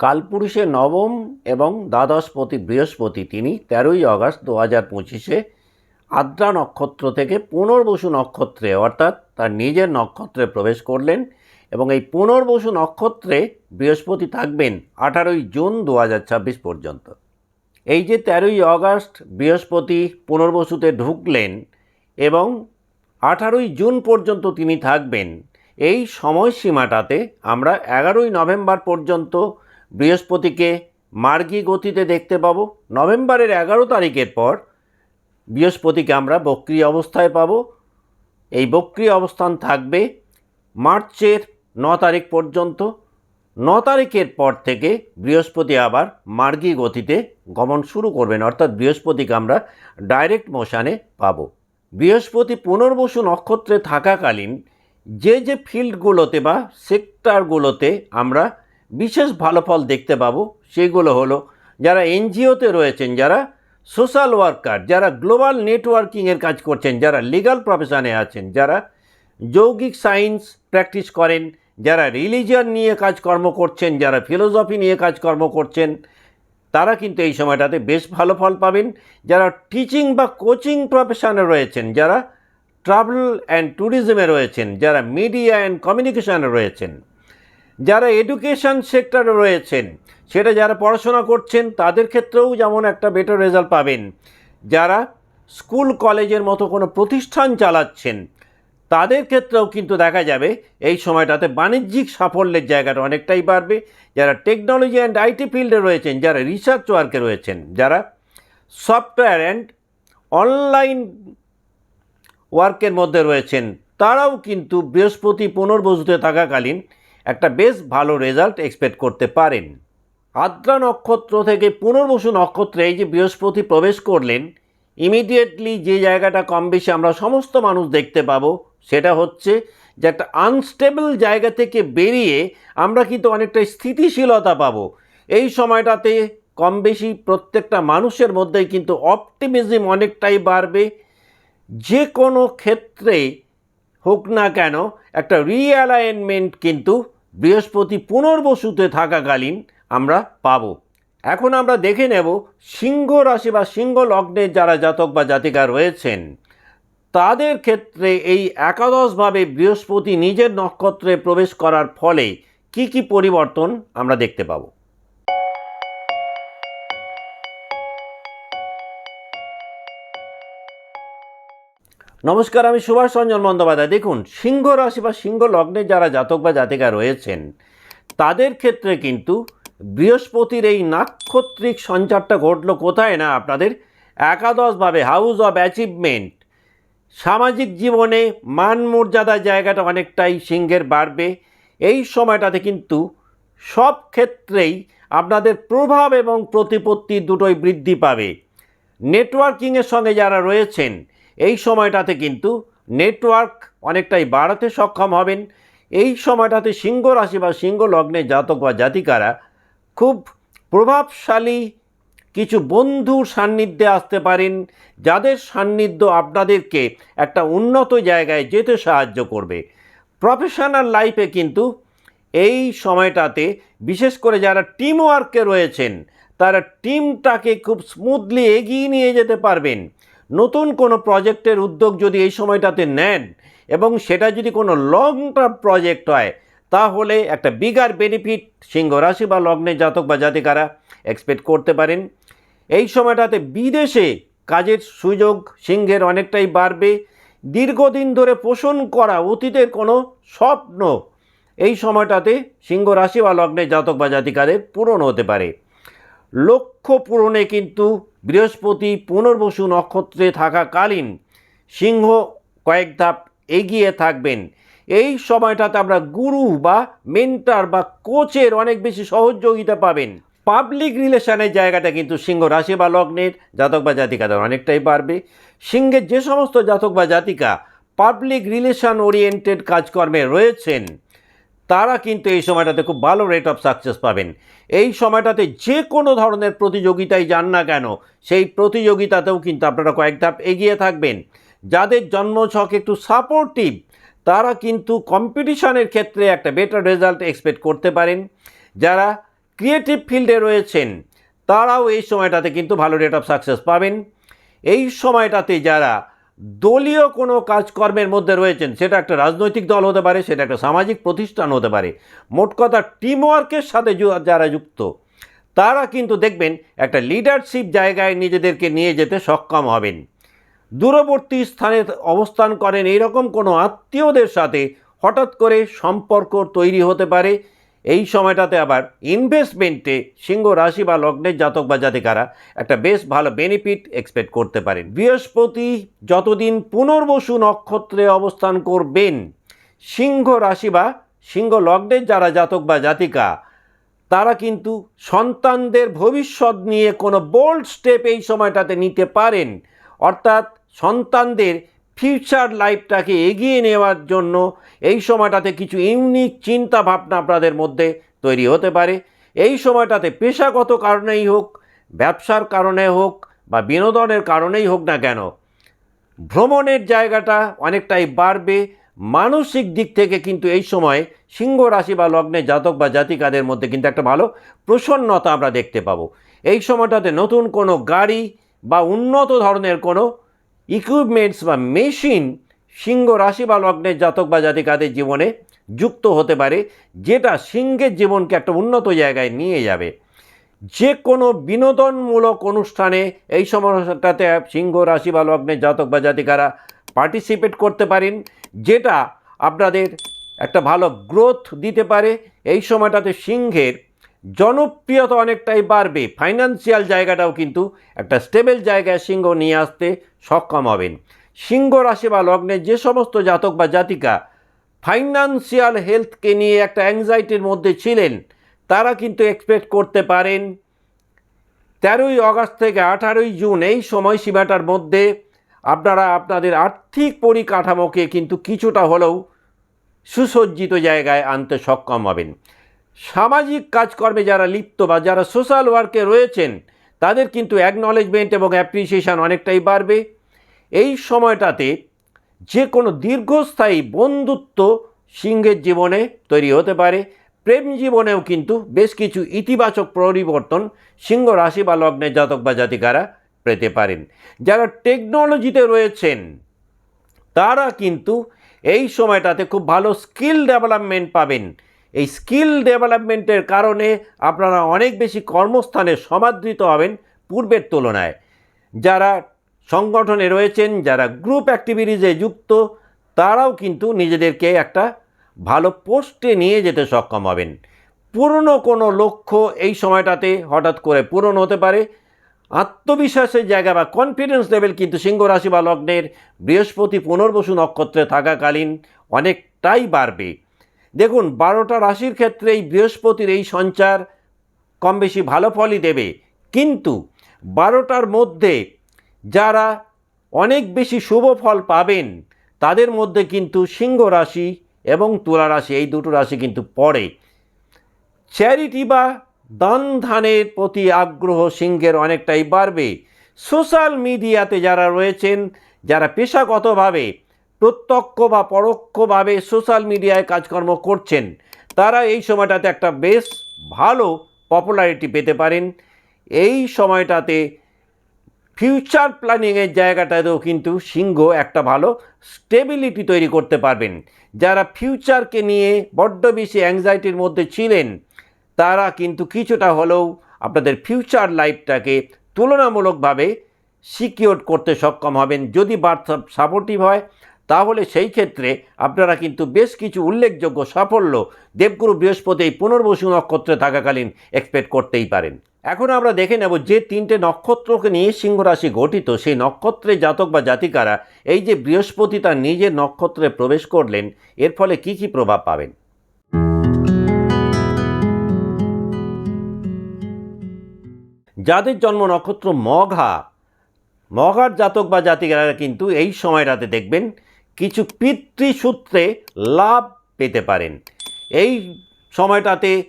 কালপুরুষে নবম এবং দ্বাদশপতি বৃহস্পতি, তিনি তেরোই আগস্ট দু হাজার পঁচিশে আদ্রা নক্ষত্র থেকে পুনর্বসু নক্ষত্রে, অর্থাৎ তার নিজের নক্ষত্রে প্রবেশ করলেন এবং এই পুনর্বসু নক্ষত্রে বৃহস্পতি থাকবেন আঠারোই জুন দু হাজার ছাব্বিশ পর্যন্ত। এই যে তেরোই আগস্ট বৃহস্পতি পুনর্বসুতে ঢুকলেন এবং আঠারোই জুন পর্যন্ত তিনি থাকবেন, এই সময়সীমাটাতে আমরা এগারোই নভেম্বর পর্যন্ত বৃহস্পতিকে মার্গী গতিতে দেখতে পাবো। নভেম্বরের এগারো তারিখের পর বৃহস্পতিকে আমরা বক্রি অবস্থায় পাবো। এই বক্রি অবস্থান থাকবে মার্চের ন তারিখ পর্যন্ত। ন তারিখের পর থেকে বৃহস্পতি আবার মার্গী গতিতে গমন শুরু করবেন, অর্থাৎ বৃহস্পতিকে আমরা ডাইরেক্ট মোশানে পাবো। বৃহস্পতি পুনর্বসু নক্ষত্রে থাকাকালীন যে যে ফিল্ডগুলোতে বা সেক্টরগুলোতে আমরা বিশেষ ভালো ফল দেখতে পাবো, সেগুলো হলো যারা এনজিওতে রয়েছেন, যারা সোশ্যাল ওয়ার্কার, যারা গ্লোবাল নেটওয়ার্কিংয়ের কাজ করছেন, যারা লিগাল প্রফেশনে আছেন, যারা যৌগিক সায়েন্স প্র্যাকটিস করেন, যারা রিলিজিয়ান নিয়ে কাজকর্ম করছেন, যারা ফিলোসফি নিয়ে কাজকর্ম করছেন, তারা কিন্তু এই সময়টাতে বেশ ভালো ফল পাবেন। যারা টিচিং বা কোচিং প্রফেশনে রয়েছেন, যারা ট্রাভেল অ্যান্ড ট্যুরিজমে রয়েছেন, যারা মিডিয়া অ্যান্ড কমিউনিকেশনে রয়েছেন। যারা এডুকেশন সেক্টরে রয়েছেন, সেটা যারা পড়াশোনা করছেন, তাদের ক্ষেত্রেও যেমন একটা বেটার রেজাল্ট পাবেন। যারা স্কুল, কলেজের মতো কোনো প্রতিষ্ঠান চালাচ্ছেন, তাদের ক্ষেত্রেও কিন্তু দেখা যাবে এই সময়টাতে বাণিজ্যিক সাফল্যের জায়গাটা অনেকটাই বাড়বে। যারা টেকনোলজি অ্যান্ড আইটি ফিল্ডে রয়েছেন, যারা রিসার্চ ওয়ার্কে রয়েছেন, যারা সফটওয়্যার অ্যান্ড অনলাইন ওয়ার্কের মধ্যে রয়েছেন, তারাও কিন্তু বৃহস্পতি পুনর্বসুতে থাকাকালীন একটা বেশ ভালো রেজাল্ট এক্সপেক্ট করতে পারেন। আদ্রা নক্ষত্র থেকে পুনর্বসু নক্ষত্রে এই যে বৃহস্পতি প্রবেশ করলেন, ইমিডিয়েটলি যে জায়গাটা কম বেশি আমরা সমস্ত মানুষ দেখতে পাবো, সেটা হচ্ছে যে একটা আনস্টেবল জায়গা থেকে বেরিয়ে আমরা কিন্তু অনেকটা স্থিতিশীলতা পাবো। এই সময়টাতে কম বেশি প্রত্যেকটা মানুষের মধ্যেই কিন্তু অপটিমিজম অনেকটাই বাড়বে। যে কোনো ক্ষেত্রে হোক না কেন, একটা রিঅ্যালাইনমেন্ট কিন্তু বৃহস্পতি পুনর্বসুতে থাকাকালীন আমরা পাব। এখন আমরা দেখে নেব সিংহ রাশি বা সিংহ লগ্নের যারা জাতক বা জাতিকা রয়েছেন, তাদের ক্ষেত্রে এই একাদশভাবে বৃহস্পতি নিজের নক্ষত্রে প্রবেশ করার ফলে কি কি পরিবর্তন আমরা দেখতে পাবো? নমস্কার, আমি সুভাষ রঞ্জন বন্দ্যোপাধ্যায়। দেখুন, সিংহ রাশি বা সিংহ লগ্নে যারা জাতক বা জাতিকা রয়েছেন, তাদের ক্ষেত্রে কিন্তু বৃহস্পতির এই নাক্ষত্রিক সঞ্চারটা ঘটলো কোথায় না? আপনাদের একাদশভাবে হাউস অফ অ্যাচিভমেন্ট সামাজিক জীবনে মান মর্যাদার জায়গাটা অনেকটাই সিংহের বাড়বে। এই সময়টাতে কিন্তু সব ক্ষেত্রেই আপনাদের প্রভাব এবং প্রতিপত্তি দুটোই বৃদ্ধি পাবে। নেটওয়ার্কিংয়ের সঙ্গে যারা রয়েছেন এই সময়টাতে কিন্তু নেটওয়ার্ক অনেকটাই বাড়াতে সক্ষম হবেন। এই সময়টাতে সিংহ রাশি বা সিংহ লগ্নে জাতক বা জাতিকারা খুব প্রভাবশালী কিছু বন্ধুর সান্নিধ্যে আসতে পারেন, যাদের সান্নিধ্য আপনাদেরকে একটা উন্নত জায়গায় যেতে সাহায্য করবে। প্রফেশনাল লাইফে কিন্তু এই সময়টাতে বিশেষ করে যারা টিম ওয়ার্কে রয়েছেন, তারা টিমটাকে খুব স্মুথলি এগিয়ে নিয়ে যেতে পারবেন। নতুন কোনো প্রজেক্টের উদ্যোগ যদি এই সময়টাতে নেন এবং সেটা যদি কোনো লং টার্ম প্রজেক্ট হয়, তাহলে একটা বিগার বেনিফিট সিংহ রাশি বা লগ্নে জাতক বা জাতিকারা এক্সপেক্ট করতে পারেন। এই সময়টাতে বিদেশে কাজের সুযোগ সিংহের অনেকটাই বাড়বে। দীর্ঘদিন ধরে পোষণ করা অতীতের কোনো স্বপ্ন এই সময়টাতে সিংহ রাশি বা লগ্নে জাতক বা জাতিকাদের পূরণ হতে পারে। লক্ষ্য পূরণে কিন্তু বৃহস্পতি পুনর্বসু নক্ষত্রে থাকাকালীন সিংহ কয়েক ধাপ এগিয়ে থাকবেন। এই সময়টাতে আমরা গুরু বা মেন্টার বা কোচের অনেক বেশি সহযোগিতা পাবেন। পাবলিক রিলেশনের জায়গাটা কিন্তু সিংহ রাশি বা লগ্নের জাতক বা জাতিকাদের অনেকটাই বাড়বে। সিংহের যে সমস্ত জাতক বা জাতিকা পাবলিক রিলেশন ওরিয়েন্টেড কাজকর্মে রয়েছেন তারা কিন্তু এই সময়টাতে খুব ভালো রেট অফ সাকসেস পাবেন। এই সময়টাতে যে কোনো ধরনের প্রতিযোগিতায় যান না কেন, সেই প্রতিযোগিতাতেও কিন্তু আপনারা কয়েক ধাপ এগিয়ে থাকবেন। যাদের জন্মছক একটু সাপোর্টিভ তারা কিন্তু কম্পিটিশনের ক্ষেত্রে একটা বেটার রেজাল্ট এক্সপেক্ট করতে পারেন। যারা ক্রিয়েটিভ ফিল্ডে রয়েছেন, তারাও এই সময়টাতে কিন্তু ভালো রেট অফ সাকসেস পাবেন। এই সময়টাতে যারা দলীয় কোনো কাজকর্মের মধ্যে রয়েছেন, সেটা একটা রাজনৈতিক দল হতে পারে, সেটা একটা সামাজিক প্রতিষ্ঠান হতে পারে। মোট কথা টিমওয়ার্কের সাথে যারা যুক্ত, তারা কিন্তু দেখবেন একটা লিডারশিপ জায়গায় নিজেদেরকে নিয়ে যেতে সক্ষম হবেন। দূরবর্তী স্থানে অবস্থান করেন, এইরকম কোনো আত্মীয়দের সাথে হঠাৎ করে সম্পর্ক তৈরি হতে পারে এই সময়টাতে আবার ইনভেস্টমেন্টে সিংহ রাশি বা লগ্নের জাতক বা জাতিকারা একটা বেশ ভালো বেনিফিট এক্সপেক্ট করতে পারেন। বৃহস্পতি যতদিন পুনর্বসু নক্ষত্রে অবস্থান করবেন, সিংহ রাশি বা সিংহ লগ্নের যারা জাতক বা জাতিকা, তারা কিন্তু সন্তানদের ভবিষ্যৎ নিয়ে কোনো বোল্ড স্টেপ এই সময়টাতে নিতে পারেন। অর্থাৎ সন্তানদের ফিউচার লাইফটাকে এগিয়ে নেওয়ার জন্য এই সময়টাতে কিছু ইউনিক চিন্তা ভাবনা আপনাদের মধ্যে তৈরি হতে পারে। এই সময়টাতে পেশাগত কারণেই হোক, ব্যবসার কারণে হোক বা বিনোদনের কারণেই হোক না কেন, ভ্রমণের জায়গাটা অনেকটাই বাড়বে। মানসিক দিক থেকে কিন্তু এই সময় সিংহ রাশি বা লগ্নে জাতক বা জাতিকাদের মধ্যে কিন্তু একটা ভালো প্রসন্নতা আমরা দেখতে পাবো। এই সময়টাতে নতুন কোনো গাড়ি বা উন্নত ধরনের কোনো ইকুইপমেন্টস বা মেশিন সিংহ রাশি বা লগ্নের জাতক বা জাতিকাদের জীবনে যুক্ত হতে পারে, যেটা সিংহের জীবনকে একটা উন্নত জায়গায় নিয়ে যাবে। যে কোনো বিনোদনমূলক অনুষ্ঠানে এই সময়টাতে সিংহ রাশি বা লগ্নের জাতক বা জাতিকারা পার্টিসিপেট করতে পারেন, যেটা আপনাদের একটা ভালো গ্রোথ দিতে পারে। এই সময়টাতে সিংহের জনপ্রিয়তা অনেকটাই বাড়বে। ফাইন্যান্সিয়াল জায়গাটাও কিন্তু একটা স্টেবল জায়গায় সিংহ নিয়ে আসতে সক্ষম হবেন। সিংহ রাশি বা লগ্নের যে সমস্ত জাতক বা জাতিকা ফাইন্যান্সিয়াল হেলথকে নিয়ে একটা অ্যাংজাইটির মধ্যে ছিলেন, তারা কিন্তু এক্সপেক্ট করতে পারেন। তেরোই আগস্ট থেকে আঠারোই জুন এই সময়সীমাটার মধ্যে আপনারা আপনাদের আর্থিক পরিকাঠামোকে কিন্তু কিছুটা হলেও সুসজ্জিত জায়গায় আনতে সক্ষম হবেন। সামাজিক কাজকর্মে যারা লিপ্ত বা যারা সোশ্যাল ওয়ার্কে রয়েছেন, তাদের কিন্তু অ্যাকনলেজমেন্ট এবং অ্যাপ্রিসিয়েশন অনেকটাই বাড়বে। এই সময়টাতে যে কোনো দীর্ঘস্থায়ী বন্ধুত্ব সিংহের জীবনে তৈরি হতে পারে। প্রেম জীবনেও কিন্তু বেশ কিছু ইতিবাচক পরিবর্তন সিংহ রাশি বা লগ্নের জাতক বা জাতিকারা পেতে পারেন। যারা টেকনোলজিতে রয়েছেন, তারা কিন্তু এই সময়টাতে খুব ভালো স্কিল ডেভেলপমেন্ট পাবেন। এই স্কিল ডেভেলপমেন্টের কারণে আপনারা অনেক বেশি কর্মস্থানে সমাদৃত হবেন পূর্বের তুলনায়। যারা সংগঠনে রয়েছেন, যারা গ্রুপ অ্যাক্টিভিটিসে যুক্ত, তারাও কিন্তু নিজেদেরকে একটা ভালো পোস্টে নিয়ে যেতে সক্ষম হবেন। পুরনো কোনো লক্ষ্য এই সময়টাতে হঠাৎ করে পূরণ হতে পারে। আত্মবিশ্বাসের জায়গা বা কনফিডেন্স লেভেল কিন্তু সিংহ রাশি বা লগ্নের বৃহস্পতি পুনর্বসু নক্ষত্রে থাকাকালীন অনেকটাই বাড়বে। দেখুন, বারোটা রাশির ক্ষেত্রে এই বৃহস্পতির এই সঞ্চার কম বেশি ভালো ফলই দেবে। কিন্তু বারোটার মধ্যে যারা অনেক বেশি শুভ ফল পাবেন, তাদের মধ্যে কিন্তু সিংহ রাশি এবং তুলা রাশি, এই দুটো রাশি কিন্তু পড়ে। চ্যারিটি বা দান ধানের প্রতি আগ্রহ সিংহের অনেকটাই বাড়বে। সোশ্যাল মিডিয়াতে যারা রয়েছেন, যারা পেশাগতভাবে প্রত্যক্ষ বা পরোক্ষভাবে সোশ্যাল মিডিয়ায় কাজকর্ম করছেন। তারা এই সময়টাতে একটা বেশ ভালো পপুলারিটি পেতে পারেন। এই সময়টাতে ফিউচার প্ল্যানিংয়ের জায়গাটাতেও কিন্তু সিংহ একটা ভালো স্টেবিলিটি তৈরি করতে পারবেন। যারা ফিউচারকে নিয়ে বড্ড বেশি অ্যাংজাইটির মধ্যে ছিলেন, তারা কিন্তু কিছুটা হলেও আপনাদের ফিউচার লাইফটাকে তুলনামূলকভাবে সিকিওর করতে সক্ষম হবেন। যদি বার্থ সাপোর্টিভ হয় তাহলে সেই ক্ষেত্রে আপনারা কিন্তু বেশ কিছু উল্লেখযোগ্য সাফল্য দেবগুরু বৃহস্পতি এই পুনর্বসু নক্ষত্রে থাকাকালীন এক্সপেক্ট করতেই পারেন। এখন আমরা দেখে নেব যে তিনটে নক্ষত্রকে নিয়ে সিংহ রাশি গঠিত সেই নক্ষত্রে জাতক বা জাতিকারা এই যে বৃহস্পতি তার নিজের নক্ষত্রে প্রবেশ করলেন, এর ফলে কি কি প্রভাব পাবেন? যাদের জন্ম নক্ষত্র মঘা, মঘার জাতক বা জাতিকারা কিন্তু এই সময়টাতে দেখবেন কিছু পিতৃসূত্রে লাভ পেতে পারেন। এই সময়টাতে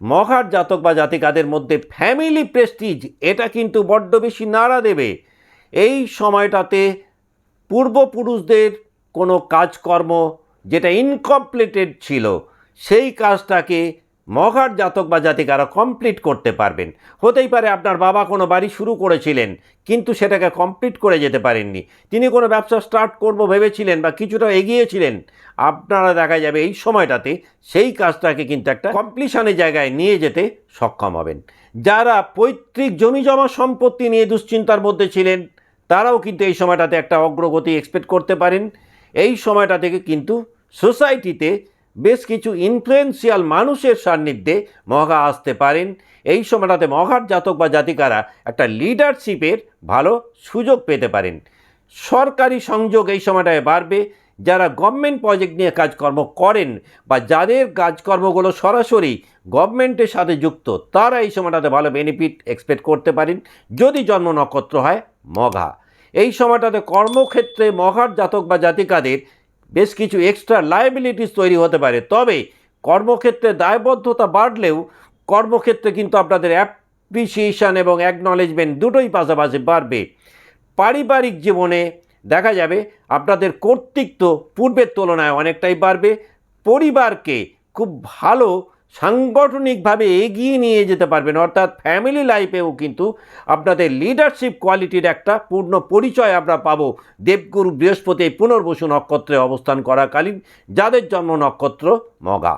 মঘার জাতক বা জাতিকাদের মধ্যে ফ্যামিলি প্রেস্টিজ এটা কিন্তু বড্ড বেশি নাড়া দেবে। এই সময়টাতে পূর্বপুরুষদের কোনো কাজকর্ম যেটা ইনকমপ্লিটেড ছিল, সেই কাজটাকে মঘার জাতক বা জাতিকারা কমপ্লিট করতে পারবেন। হতেই পারে আপনার বাবা কোনো বাড়ি শুরু করেছিলেন, কিন্তু সেটাকে কমপ্লিট করে যেতে পারেননি। তিনি কোনো ব্যবসা স্টার্ট করব ভেবেছিলেন বা কিছুটা এগিয়েছিলেন, আপনারা দেখা যাবে এই সময়টাতে সেই কাজটাকে কিন্তু একটা কমপ্লিশনের জায়গায় নিয়ে যেতে সক্ষম হবেন। যারা পৈতৃক জমি জমা সম্পত্তি নিয়ে দুশ্চিন্তার মধ্যে ছিলেন, তারাও কিন্তু এই সময়টাতে একটা অগ্রগতি এক্সপেক্ট করতে পারেন। এই সময়টা থেকে কিন্তু সোসাইটিতে বেশ কিছু ইনফ্লুয়েন্সিয়াল মানুষের সান্নিধ্যে মঘা আসতে পারেন। এই সময়টাতে মঘার জাতক বা জাতিকারা একটা লিডারশিপের ভালো সুযোগ পেতে পারেন। সরকারি সংযোগ এই সময়টায় বাড়বে। যারা গভর্নমেন্ট প্রজেক্ট নিয়ে কাজকর্ম করেন বা যাদের কাজকর্মগুলো সরাসরি গভর্নমেন্টের সাথে যুক্ত, তারা এই সময়টাতে ভালো বেনিফিট এক্সপেক্ট করতে পারেন। যদি জন্ম নক্ষত্র হয় মঘা। এই সময়টাতে কর্মক্ষেত্রে মঘার জাতক বা জাতিকাদের বেশ কিছু এক্সট্রা লায়াবিলিটিস তৈরি হতে পারে। তবে কর্মক্ষেত্রে দায়বদ্ধতা বাড়লেও কর্মক্ষেত্রে কিন্তু আপনাদের অ্যাপ্রিসিয়েশন এবং অ্যাকনলেজমেন্ট দুটোই পাশাপাশি বাড়বে। পারিবারিক জীবনে দেখা যাবে আপনাদের কর্তৃত্ব পূর্বের তুলনায় অনেকটাই বাড়বে। পরিবারকে খুব ভালো সাংগঠনিকভাবে এগিয়ে নিয়ে যেতে পারবেন। অর্থাৎ ফ্যামিলি লাইফেও কিন্তু আপনাদের লিডারশিপ কোয়ালিটির একটা পূর্ণ পরিচয় আমরা পাবো। দেবগুরু বৃহস্পতি এই পুনর্বসু নক্ষত্রে অবস্থান করাকালীন, যাদের জন্ম নক্ষত্র মগা।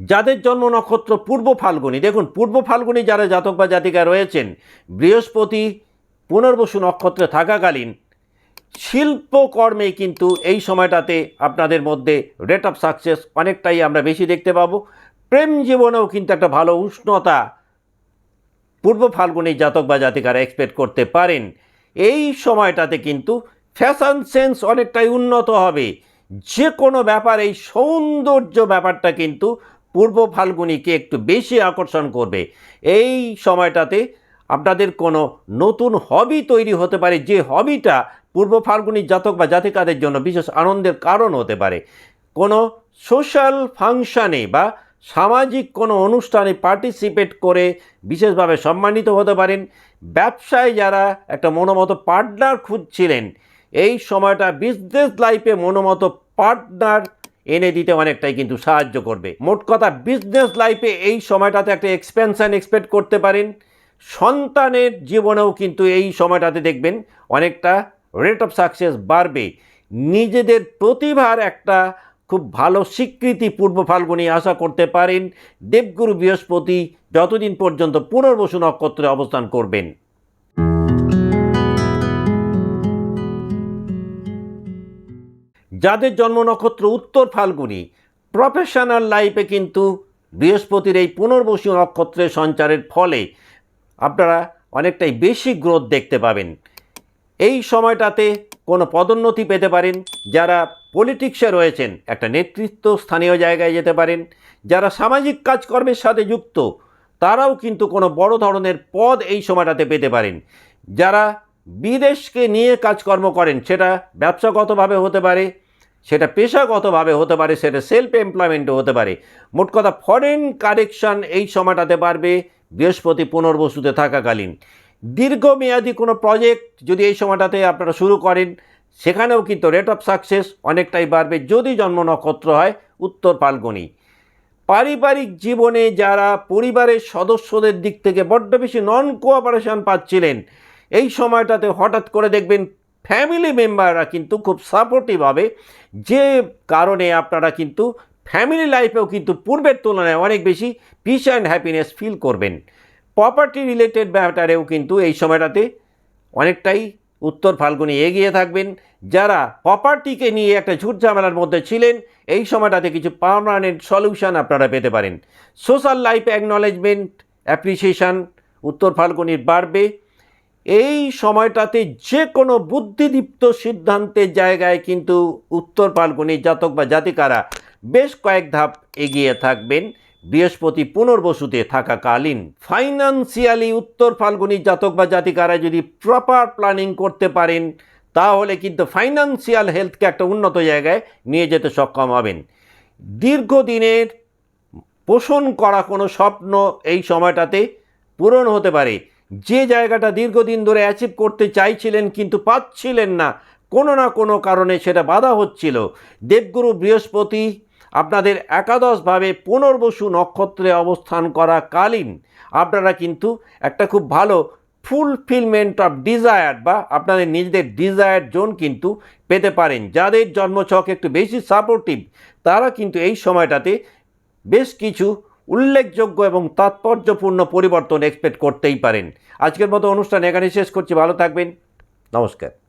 যাদের জন্ম নক্ষত্র পূর্ব ফাল্গুনি, দেখুন পূর্ব ফাল্গুনি যারা জাতক বা জাতিকা রয়েছেন, বৃহস্পতি পুনর্বসু নক্ষত্রে থাকাকালীন শিল্পকর্মে কিন্তু এই সময়টাতে আপনাদের মধ্যে রেট অফ সাকসেস অনেকটাই আমরা বেশি দেখতে পাবো। প্রেম জীবনেও কিন্তু একটা ভালো উষ্ণতা পূর্ব ফাল্গুনি জাতক বা জাতিকারা এক্সপেক্ট করতে পারেন। এই সময়টাতে কিন্তু ফ্যাশন সেন্স অনেকটাই উন্নত হবে। যে কোনো ব্যাপার, এই সৌন্দর্য ব্যাপারটা কিন্তু পূর্ব ফাল্গুনিকে একটু বেশি আকর্ষণ করবে। এই সময়টাতে আপনাদের কোনো নতুন হবি তৈরি হতে পারে। যে হবিটা পূর্ব ফাল্গুনি জাতক বা জাতিকাদের জন্য বিশেষ আনন্দের কারণ হতে পারে। কোনো সোশ্যাল ফাংশানে বা সামাজিক কোনো অনুষ্ঠানে পার্টিসিপেট করে বিশেষভাবে সম্মানিত হতে পারেন। ব্যবসায় যারা একটা মনোমতো পার্টনার খুঁজছিলেন, এই সময়টা বিজনেস লাইফে মনোমতো পার্টনার এনে দিতে অনেকটাই কিন্তু সাহায্য করবে। মোট কথা বিজনেস লাইফে এই সময়টাতে একটা এক্সপেনশান এক্সপেক্ট করতে পারেন। সন্তানের জীবনেও কিন্তু এই সময়টাতে দেখবেন অনেকটা রেট অফ সাকসেস বাড়বে। নিজেদের প্রতিভার একটা খুব ভালো স্বীকৃতি পূর্ব ফাল্গুনি আশা করতে পারেন। দেবগুরু বৃহস্পতি যতদিন পর্যন্ত পুনর্বসু নক্ষত্রে অবস্থান করবেন। যাদের জন্ম নক্ষত্র উত্তর ফাল্গুনি প্রফেশনাল লাইফে কিন্তু বৃহস্পতির এই পুনর্বসু নক্ষত্রের সঞ্চারের ফলে আপনারা অনেকটাই বেশি গ্রোথ দেখতে পাবেন। এই সময়টাতে কোনো পদোন্নতি পেতে পারেন, যারা পলিটিক্সে রয়েছেন, একটা নেতৃত্ব স্থানীয় জায়গায় যেতে পারেন, যারা সামাজিক কাজকর্মের সাথে যুক্ত, তারাও কিন্তু কোনো বড় ধরনের পদ এই সময়টাতে পেতে পারেন। যারা বিদেশকে নিয়ে কাজকর্ম করেন, সেটা ব্যবসাগতভাবে হতে পারে, সেটা পেশাগতভাবে হতে পারে, সেটা সেলফ এমপ্লয়মেন্টও হতে পারে। মোট কথা ফরেন কারেকশন এই সময়টাতে পারবে বৃহস্পতি পুনর্বসুতে থাকাকালীন। দীর্ঘমেয়াদী কোনো প্রজেক্ট যদি এই সময়টাতে আপনারা শুরু করেন, সেখানেও কিন্তু রেট অফ সাকসেস অনেকটাই বাড়বে যদি জন্ম নক্ষত্র হয় উত্তর ফাল্গুনি। পারিবারিক জীবনে যারা পরিবারের সদস্যদের দিক থেকে বড্ড বেশি নন কোঅপারেশন পাচ্ছিলেন, এই সময়টাতে হঠাৎ করে দেখবেন ফ্যামিলি মেম্বাররা কিন্তু খুব সাপোর্টিভ হবে। যে কারণে আপনারা কিন্তু ফ্যামিলি লাইফেও কিন্তু পূর্বের তুলনায় অনেক বেশি পিস অ্যান্ড হ্যাপিনেস ফিল করবেন। প্রপার্টি রিলেটেড ব্যাপারেও কিন্তু এই সময়টাতে অনেকটাই উত্তর ফাল্গুনি এগিয়ে থাকবেন। যারা প্রপার্টিকে নিয়ে একটা ঝুট ঝামেলার মধ্যে ছিলেন, এই সময়টাতে কিছু পার্মানেন্ট সলিউশন আপনারা পেতে পারেন। সোশ্যাল লাইফ অ্যাকনলেজমেন্ট অ্যাপ্রিসিয়েশন উত্তর ফাল্গুনির বাড়বে। এই সময়টাতে যে কোনো বুদ্ধিদীপ্ত সিদ্ধান্তের জায়গায় কিন্তু উত্তর ফাল্গুনি জাতক বা জাতিকারা বেশ কয়েক ধাপ এগিয়ে থাকবেন। বৃহস্পতি পুনর্বসুতে থাকাকালীন ফাইন্যান্সিয়ালি উত্তর ফাল্গুনি জাতক বা জাতিকারা যদি প্রপার প্ল্যানিং করতে পারেন, তাহলে কিন্তু ফাইন্যান্সিয়াল হেলথকে একটা উন্নত জায়গায় নিয়ে যেতে সক্ষম হবেন। দীর্ঘদিনের পোষণ করা কোনো স্বপ্ন এই সময়টাতে পূরণ হতে পারে। যে জায়গাটা দীর্ঘদিন ধরে অ্যাচিভ করতে চাইছিলেন কিন্তু পাচ্ছিলেন না, কোনো না কোনো কারণে সেটা বাধা হচ্ছিল। দেবগুরু বৃহস্পতি আপনাদের একাদশভাবে পুনর্বসু নক্ষত্রে অবস্থান করাকালীন আপনারা কিন্তু একটা খুব ভালো ফুলফিলমেন্ট অফ ডিজায়ার বা আপনাদের নিজেদের ডিজায়ার জোন কিন্তু পেতে পারেন। যাদের জন্মছক একটু বেশি সাপোর্টিভ তারা কিন্তু এই সময়টাতে বেশ কিছু উল্লেখযোগ্য এবং তাৎপর্যপূর্ণ পরিবর্তন এক্সপেক্ট করতেই পারেন। আজকের মতো অনুষ্ঠান এখানে শেষ করছি। ভালো থাকবেন। নমস্কার।